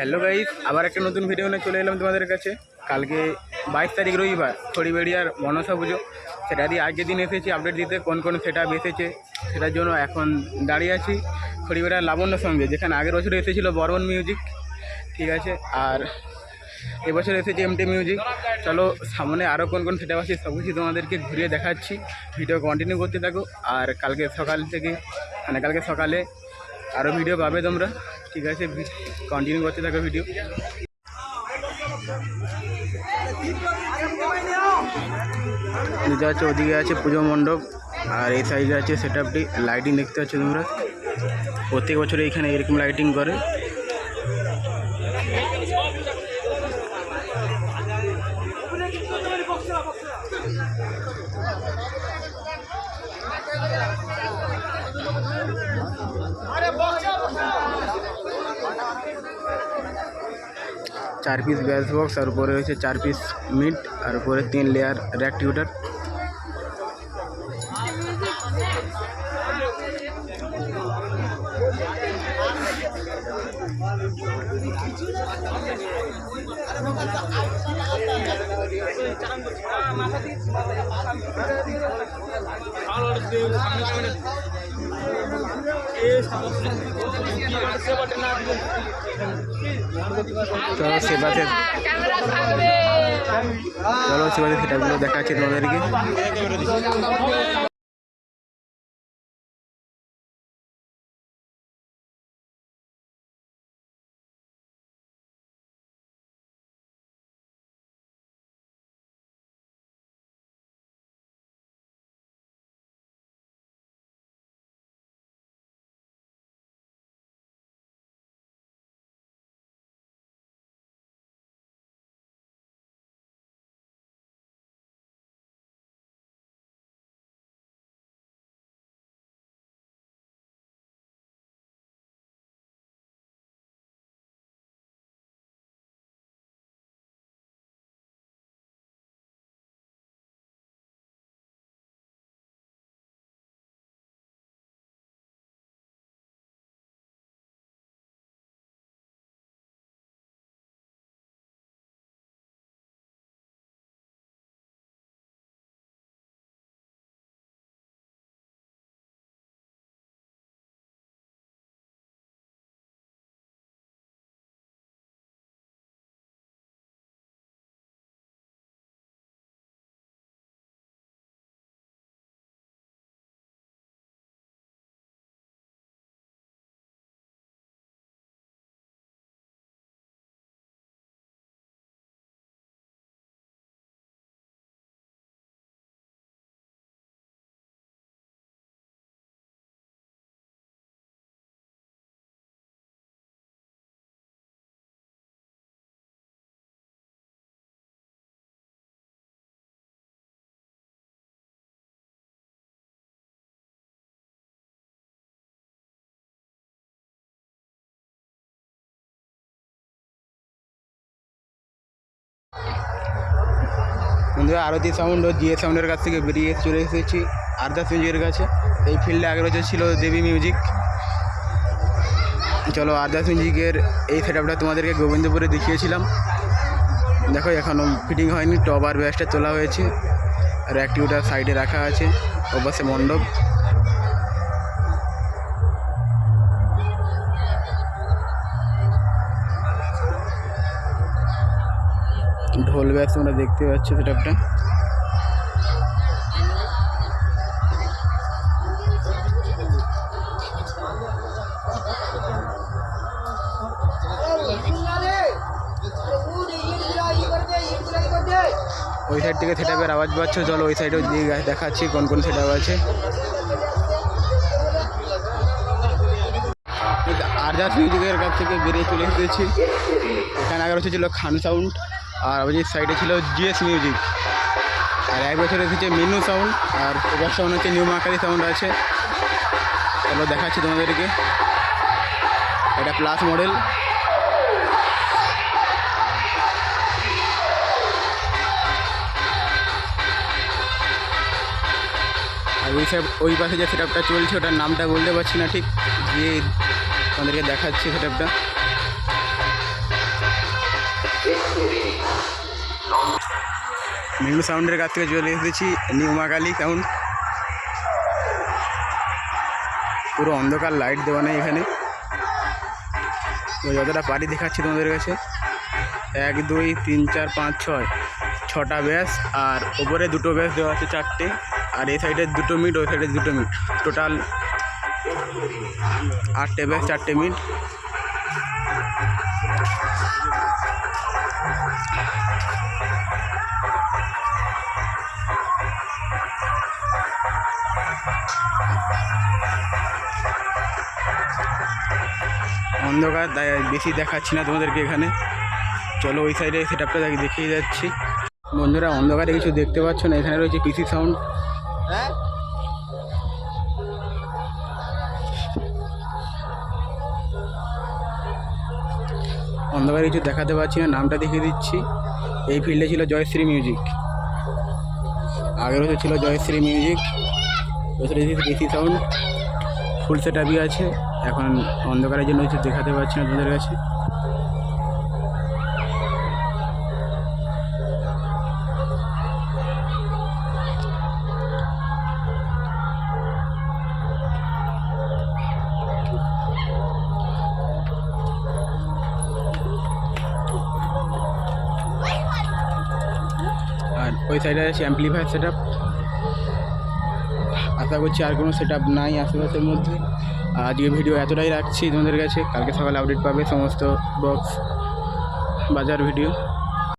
Hello guys, আবার একটা নতুন ভিডিও নিয়ে চলে এলাম তোমাদের কাছে। কালকে বাইশ তারিখ রবিবার খড়িবেড়িয়ার মনসা পুজো। সেটা দিয়ে আজকের দিন এসেছি আপডেট দিতে কোন কোন সেটা এসেছে, সেটার জন্য এখন দাঁড়িয়ে আছি খড়িবেড়িয়ার লাবণ্য সঙ্গে, যেখানে আগের বছর এসেছিল বর্মন মিউজিক ঠিক আছে? আর এবছর এসেছে এমটি মিউজিক চলো, সামনে আরও কোন কোন সেটা আছে সব কিছু তোমাদেরকে ঘুরিয়ে দেখাচ্ছি। ভিডিও কন্টিনিউ করতে থাকো, আর কালকে সকাল থেকে মানে কালকে সকালে আরও ভিডিও পাবে তোমরা। ঠিক আছে কন্টিনিউ করতে থাকো ভিডিও আছে ওদিকে আছে পুজো মণ্ডপ, আর এই সাইডে আছে সেট আপটি লাইটিং দেখতে পাচ্ছ তোমরা। প্রত্যেক বছর এখানে এরকম লাইটিং করে। চার পিস গ্যাস বক্স আর উপরে রয়েছে চার পিস মিট আর উপরে তিন লেয়ার র্যাক টিউটার চলো সেবাতে চলো সেবাতে সেটাগুলো দেখাচ্ছি তোমাদেরকে। বন্ধুরা, আরতি সাউন্ড ও জিএ সাউন্ডের কাছ থেকে বেরিয়ে চলে এসেছি, আরদাস মিউজিকের কাছে। এই ফিল্ডে আগের বছর ছিল দেবী মিউজিক চলো, আরদাস মিউজিকের এই সেট আপটা তোমাদেরকে গোবিন্দপুরে দেখিয়েছিলাম। দেখো এখনও ফিটিং হয়নি টপ আর ব্যাসটা তোলা হয়েছে। আর অ্যাক্টিভটা সাইডে রাখা আছে, ওপাশে মণ্ডপ। ঢোল ব্যাস তোমরা দেখতে পাচ্ছ সেটআপটা। ওই সাইড থেকে সেটআপের আওয়াজ পাচ্ছ। চলো ওই সাইডেও দিয়ে দেখাচ্ছি কোন কোন সেটআপ আছে। আরদাস মিউজিকের কাছ থেকে বেরিয়ে চলে এসেছি। এখানে আগে ছিল খান সাউন্ড আর ওই সাইডে ছিল জিএস মিউজিক। আর এক বছর এসেছে মিনু সাউন্ড আর এবার সাউন্ড হচ্ছে নিউ মাকারি সাউন্ড আছে। চলো দেখাচ্ছি তোমাদেরকে। এটা প্লাস মডেল আর ওই সাইড ওই পাশে যে সেটআপটা চলছে, ওটার নামটা বলতে পারছি না ঠিক। যে তোমাদেরকে দেখাচ্ছি সেটআপটা মিনু সাউন্ডের কাছ থেকে চলে এসেছি। নিউ মাকালি সাউন্ড পুরো অন্ধকার লাইট দেওয়া নেই এখানে। যতটা পারি দেখাচ্ছি তোমাদের কাছে। এক, দুই, তিন, চার, পাঁচ, ছয়। ছটা ব্যাস, আর ওপরে দুটো ব্যাস দেওয়া আছে চারটে। আর এই সাইডে দুটো মিট ওই সাইডে দুটো মিট টোটাল আটটে ব্যাস, চারটে মিট অন্ধকার, তাই বেশি দেখাচ্ছি না তোমাদেরকে এখানে। চলো ওই সাইডে সেট আপটা দেখিয়ে যাচ্ছি। বন্ধুরা, অন্ধকারে কিছু দেখতে পাচ্ছ না, এখানে রয়েছে পিসি সাউন্ড অন্ধকারে কিছু দেখাতে পাচ্ছি না, নামটা দেখিয়ে দিচ্ছি। এই ফিল্ডে ছিল জয়শ্রী মিউজিক আগের বছর ছিল জয়শ্রী মিউজিক বছর পিসি সাউন্ড ফুল সেট আপই আছে। এখন অন্ধকারের জন্য কিছু দেখাতে পারছি না তোমাদের কাছে। আর ওই সাইডে আছে অ্যাম্পলিফায়ার সেট আশা করছি আর কোনো সেট নাই আশেপাশের মধ্যে। আজকে ভিডিও এতটাই রাখছি তোমাদের কাছে। কালকে সকালে আপডেট পাবে সমস্ত বক্স বাজার ভিডিও